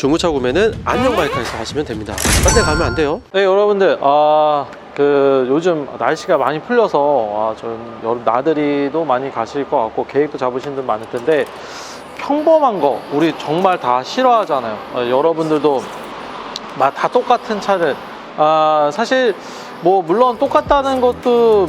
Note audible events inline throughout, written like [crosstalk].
중고차 구매는 안녕 마이카에서 하시면 됩니다. 딴데 가면 안 돼요. 네 여러분들 아 그 요즘 날씨가 많이 풀려서 아, 전 여름 나들이도 많이 가실 것 같고 계획도 잡으신 분 많을 텐데 평범한 거 우리 정말 다 싫어하잖아요. 어, 여러분들도 마- 다 똑같은 차를 아 사실 뭐 물론 똑같다는 것도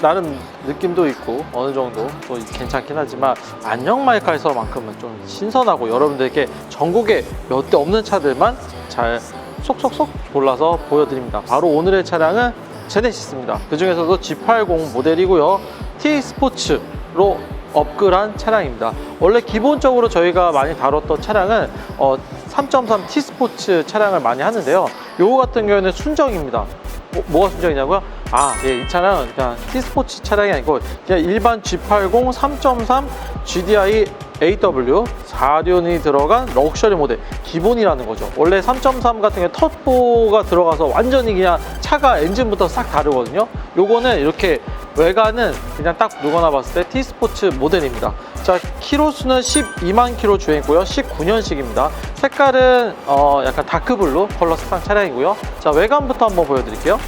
나름 느낌도 있고 어느 정도 또 괜찮긴 하지만 안녕 마이카에서만큼은 좀 신선하고 여러분들께 전국에 몇 대 없는 차들만 잘 쏙쏙쏙 골라서 보여드립니다. 바로 오늘의 차량은 제네시스입니다. 그 중에서도 G80 모델이고요. T 스포츠로 업글한 차량입니다. 원래 기본적으로 저희가 많이 다뤘던 차량은 어, 3.3 T 스포츠 차량을 많이 하는데요. 요거 같은 경우에는 순정입니다. 뭐, 뭐가 순정이냐고요? 아, 예, 이 차량은 그냥 T 스포츠 차량이 아니고 그냥 일반 G80 3.3 GDI AW 4륜이 들어간 럭셔리 모델 기본이라는 거죠. 원래 3.3 같은 경우 터보가 들어가서 완전히 그냥 차가 엔진부터 싹 다르거든요. 요거는 이렇게 외관은 그냥 딱 누구나 봤을 때 T 스포츠 모델입니다. 자, 키로수는 12만 키로 주행이고요. 19년식입니다. 색깔은 어, 약간 다크블루 컬러 스탄 차량이고요. 자, 외관부터 한번 보여드릴게요.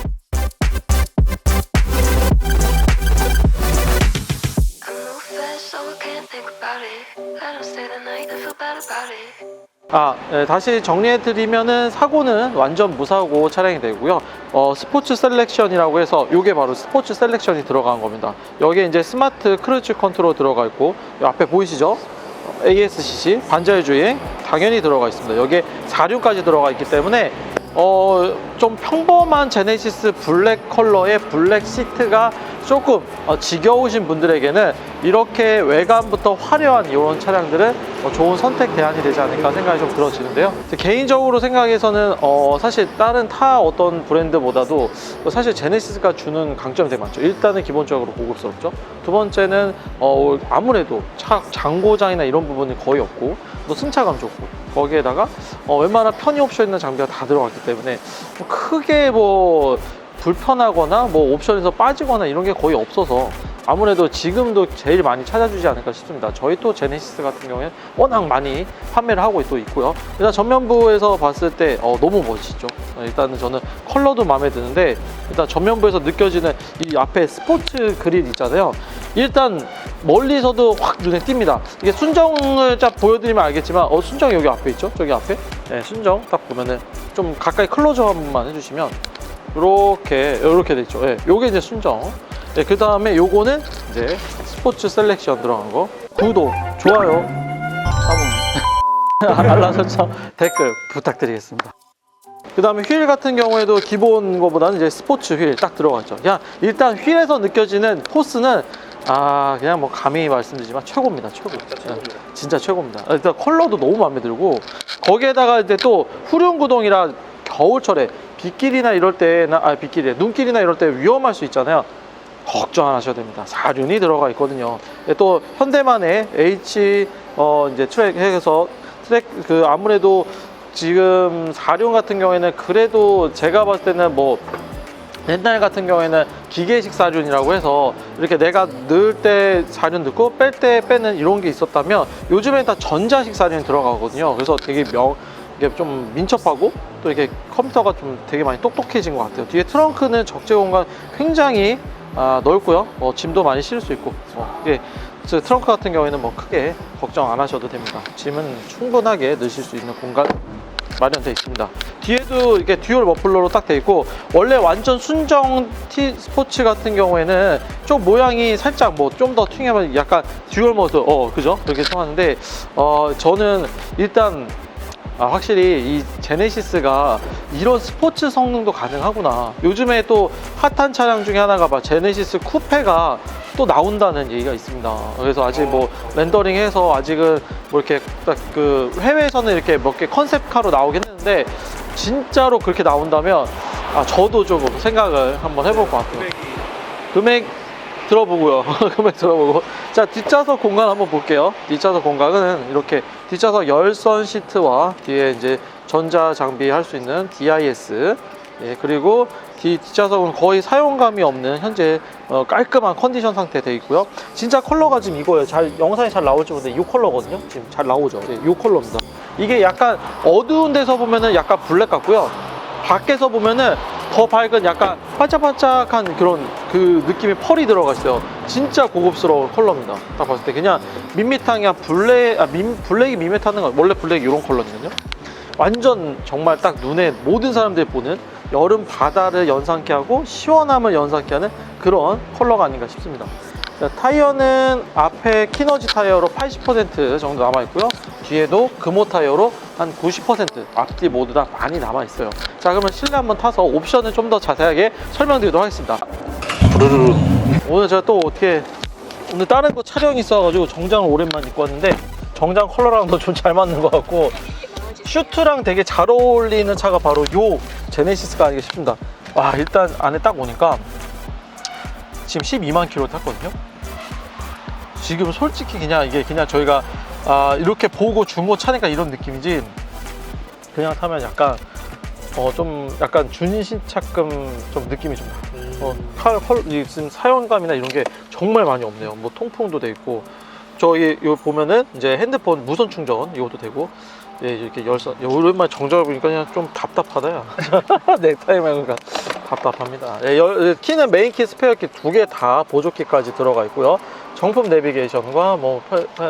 About it. 아, 네, 다시 정리해드리면은 사고는 완전 무사고 차량이 되고요. 어, 스포츠 셀렉션이라고 해서 이게 바로 스포츠 셀렉션이 들어간 겁니다. 여기에 이제 스마트 크루즈 컨트롤 들어가 있고 이 앞에 보이시죠? ASCC 반자율 주행 당연히 들어가 있습니다. 여기에 4륜까지 들어가 있기 때문에 어, 좀 평범한 제네시스 블랙 컬러의 블랙 시트가 조금 어, 지겨우신 분들에게는 이렇게 외관부터 화려한 이런 차량들은 어, 좋은 선택 대안이 되지 않을까 생각이 좀 들어지는데요. 개인적으로 생각해서는 어, 사실 다른 타 어떤 브랜드보다도 사실 제네시스가 주는 강점이 되게 많죠. 일단은 기본적으로 고급스럽죠. 두 번째는 어, 아무래도 차 장고장이나 이런 부분이 거의 없고 또 승차감 좋고 거기에다가 어, 웬만한 편의 옵션 있는 장비가 다 들어갔기 때문에 뭐 크게 뭐 불편하거나 뭐 옵션에서 빠지거나 이런 게 거의 없어서 아무래도 지금도 제일 많이 찾아주지 않을까 싶습니다. 저희 또 제네시스 같은 경우에는 워낙 많이 판매를 하고 또 있고요. 일단 전면부에서 봤을 때 어, 너무 멋있죠. 어, 일단은 저는 컬러도 마음에 드는데 일단 전면부에서 느껴지는 이 앞에 스포츠 그릴 있잖아요. 일단 멀리서도 확 눈에 띕니다. 이게 순정을 딱 보여드리면 알겠지만 어 순정 여기 앞에 있죠? 저기 앞에 네, 순정 딱 보면은 좀 가까이 클로즈 한 번만 해주시면 이렇게 이렇게 돼 있죠. 예, 요게 이제 순정. 예, 그 다음에 요거는 이제 스포츠 셀렉션 들어간 거. 구독, 좋아요, 사문, 알람 설정, 댓글 부탁드리겠습니다. 그 다음에 휠 같은 경우에도 기본 거보다는 이제 스포츠 휠 딱 들어갔죠. 그냥 일단 휠에서 느껴지는 포스는 아 그냥 뭐 감히 말씀드리지만 최고입니다. 최고. 네, 진짜 최고입니다. 아, 일단 컬러도 너무 마음에 들고 거기에다가 이제 또 후륜 구동이라 겨울철에 빗길이나 이럴 때나 아 빗길이 눈길이나 이럴 때 위험할 수 있잖아요. 걱정 안 하셔도 됩니다. 4륜이 들어가 있거든요. 예, 또 현대만의 H 어 이제 트랙 해서 트랙 그 아무래도 지금 4륜 같은 경우에는 그래도 제가 봤을 때는 뭐 옛날 같은 경우에는 기계식 사륜이라고 해서 이렇게 내가 넣을 때 사륜 넣고 뺄 때 빼는 이런 게 있었다면 요즘엔 다 전자식 사륜이 들어가거든요. 그래서 되게 명, 이게 좀 민첩하고 또 이렇게 컴퓨터가 좀 되게 많이 똑똑해진 것 같아요. 뒤에 트렁크는 적재 공간 굉장히 아, 넓고요. 어, 짐도 많이 실을 수 있고 어, 이게 저 트렁크 같은 경우에는 뭐 크게 걱정 안 하셔도 됩니다. 짐은 충분하게 넣으실 수 있는 공간 마련되어 있습니다. 뒤에도 이렇게 듀얼 머플러로 딱 돼 있고 원래 완전 순정 T 스포츠 같은 경우에는 좀 모양이 살짝 뭐 좀더 튀기면 약간 듀얼 모드 어 그죠 그렇게 생각하는데 어 저는 일단 아, 확실히 이 제네시스가 이런 스포츠 성능도 가능하구나. 요즘에 또 핫한 차량 중에 하나가 막 제네시스 쿠페가 또 나온다는 얘기가 있습니다. 그래서 아직 뭐 렌더링 해서 아직은 뭐 이렇게 딱 그 해외에서는 이렇게 몇 개 컨셉카로 나오긴 했는데 진짜로 그렇게 나온다면 아, 저도 조금 생각을 한번 해볼 것 같아요. 금액 들어보고요. [laughs] 금액 들어보고. 자, 뒷좌석 공간 한번 볼게요. 뒷좌석 공간은 이렇게 뒷좌석 열선 시트와 뒤에 이제 전자 장비 할 수 있는 DIS. 예, 그리고 뒤, 뒷좌석은 거의 사용감이 없는 현재 어, 깔끔한 컨디션 상태 돼 있고요. 진짜 컬러가 지금 이거예요. 잘 영상에 잘 나올지 모르는데 이 컬러거든요. 지금 잘 나오죠. 예, 이 컬러입니다. 이게 약간 어두운 데서 보면은 약간 블랙 같고요. 밖에서 보면은 더 밝은 약간 반짝반짝한 그런 그 느낌의 펄이 들어가 있어요. 진짜 고급스러운 컬러입니다. 딱 봤을 때 그냥 밋밋한 그냥 블랙, 아, 민, 블랙이 밋밋하는 거 원래 블랙이 이런 컬러거든요. 완전 정말 딱 눈에 모든 사람들이 보는 여름 바다를 연상케 하고 시원함을 연상케 하는 그런 컬러가 아닌가 싶습니다. 자, 타이어는 앞에 키너지 타이어로 80% 정도 남아있고요. 뒤에도 금호 타이어로 한 90% 앞뒤 모두 다 많이 남아있어요. 자, 그러면 실내 한번 타서 옵션을 좀 더 자세하게 설명드리도록 하겠습니다. 부르르. 오늘 제가 또 어떻게 오늘 다른 거 촬영이 있어가지고 정장을 오랜만에 입고 왔는데 정장 컬러랑도 좀 잘 맞는 것 같고 슈트랑 되게 잘 어울리는 차가 바로 요 제네시스가 아닌가 싶습니다. 와 일단 안에 딱 오니까 지금 12만 킬로 탔거든요. 지금 솔직히 그냥 이게 그냥 저희가 아, 이렇게 보고 중고 차니까 이런 느낌이지. 그냥 타면 약간 어 좀 약간 준신차금 좀 느낌이 좀 나요. 어, 칼, 컬, 이 지금 사용감이나 이런 게 정말 많이 없네요. 뭐 통풍도 돼 있고. 저기 요 보면은 이제 핸드폰 무선 충전 이것도 되고. 예, 이렇게 열선 야, 오랜만에 정적을 보니까 그냥 좀 답답하다 야. [laughs] 넥타이만 그러니까 답답합니다. 예, 열- 키는 메인 키 스페어 키 두 개 다 보조키까지 들어가 있고요 정품 내비게이션과 뭐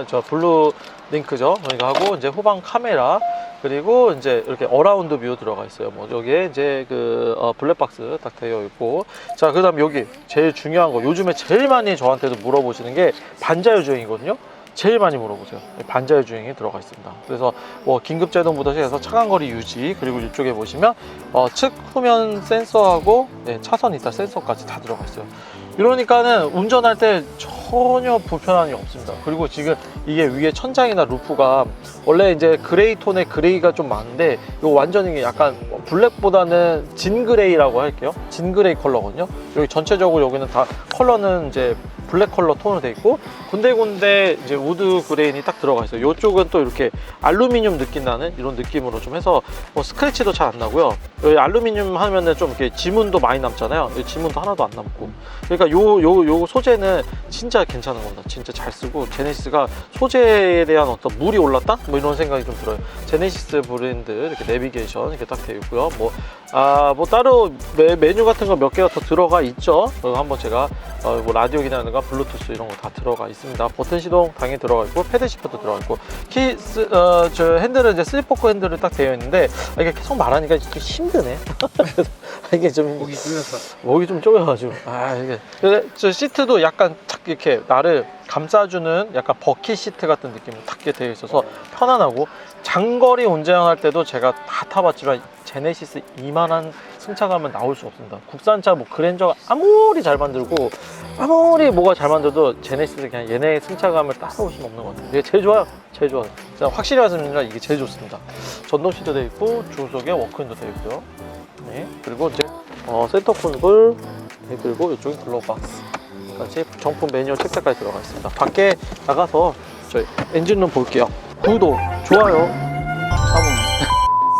저 블루 링크죠 그러니까 하고 이제 후방 카메라 그리고 이제 이렇게 어라운드 뷰 들어가 있어요. 뭐 여기에 이제 그 어, 블랙박스 딱 되어 있고 자 그다음 여기 제일 중요한 거 요즘에 제일 많이 저한테도 물어보시는 게 반자율 주행이거든요. 제일 많이 물어보세요. 반자율 주행이 들어가 있습니다. 그래서 뭐 긴급 제동부터 시작해서 차간 거리 유지 그리고 이쪽에 보시면 어, 측 후면 센서하고 네, 차선 이탈 센서까지 다 들어가 있어요. 이러니까는 운전할 때 전혀 불편함이 없습니다. 그리고 지금 이게 위에 천장이나 루프가 원래 이제 그레이 톤의 그레이가 좀 많은데 이거 완전히 약간 블랙보다는 진 그레이라고 할게요. 진 그레이 컬러거든요. 여기 전체적으로 여기는 다 컬러는 이제 블랙 컬러 톤으로 돼 있고 군데군데 이제 우드 그레인이 딱 들어가 있어요. 이쪽은 또 이렇게 알루미늄 느낌 나는 이런 느낌으로 좀 해서 뭐 스크래치도 잘 안 나고요. 여기 알루미늄 하면은 좀 이렇게 지문도 많이 남잖아요. 지문도 하나도 안 남고. 그러니까 요 요 요 소재는 진짜 괜찮은 겁니다. 진짜 잘 쓰고 제네시스가 소재에 대한 어떤 물이 올랐다? 뭐 이런 생각이 좀 들어요. 제네시스 브랜드 이렇게 내비게이션 이렇게 딱 되어 있고요. 뭐 아, 뭐 따로 메, 메뉴 같은 거 몇 개가 더 들어가 있죠. 그거 한번 제가 어, 뭐 라디오 기능이나 블루투스 이런 거 다 들어가 있습니다. 버튼 시동 당연히 들어가 있고 패드 시프트 들어가 있고 키, 스, 어, 저 핸들은 이제 슬리포크 핸들을 딱 되어 있는데 아, 이게 계속 말하니까 좀 힘드네. 그래서 [laughs] 이게 좀 목이 줄여서. 목이 좀 쪼여가지고 아 이게 근데 저 시트도 약간 탁 이렇게 나를 감싸주는 약간 버킷 시트 같은 느낌으로 탁 이렇게 되어 있어서 편안하고 장거리 운전할 때도 제가 다 타봤지만 제네시스 이만한 승차감은 나올 수 없습니다. 국산차 뭐 그랜저가 아무리 잘 만들고 아무리 뭐가 잘 만들어도 제네시스 그냥 얘네의 승차감을 따라올 수는 없는 것 같아요. 이게 제일 좋아요. 제일 좋아요. 확실히 말씀드리면 이게 제일 좋습니다. 전동 시트 되어 있고 주석에 워크인도 되어 있고요. 네 그리고 이제 어, 센터 콘솔 네, 그리고 이쪽에 글로브 박스 까지 정품 매뉴얼 책자까지 들어가 있습니다. 밖에 나가서 저희 엔진룸 볼게요. 구독, 좋아요,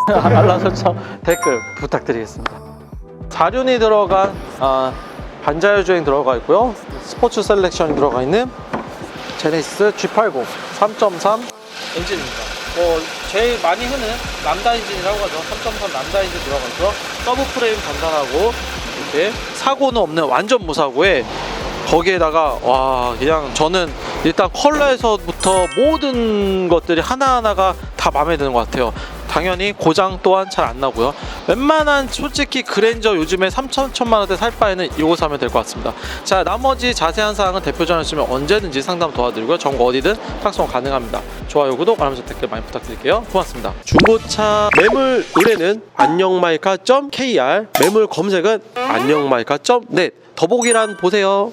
사문 [laughs] 알람 설정, 댓글 부탁드리겠습니다. 사륜이 들어간 아, 반자율 주행 들어가 있고요. 스포츠 셀렉션이 들어가 있는 제네시스 G80 3.3 엔진입니다. 뭐 제일 많이 흔한 남다 엔진이라고 하죠. 3.3 남다 엔진 들어가 있고요. 서브 프레임 단단하고 이렇게 사고는 없는 완전 무사고에 거기에다가 와 그냥 저는 일단 컬러에서부터 모든 것들이 하나하나가 다 마음에 드는 것 같아요. 당연히 고장 또한 잘 안 나고요. 웬만한 솔직히 그랜저 요즘에 3천 천만 원대 살 바에는 이거 사면 될 것 같습니다. 자 나머지 자세한 사항은 대표 전화 주시면 언제든지 상담 도와드리고요. 정보 어디든 탁송 가능합니다. 좋아요 구독 알람 설정 댓글 많이 부탁드릴게요. 고맙습니다. 중고차 매물 의뢰는 안녕마이카.kr 매물 검색은 안녕마이카.net 더보기란 보세요.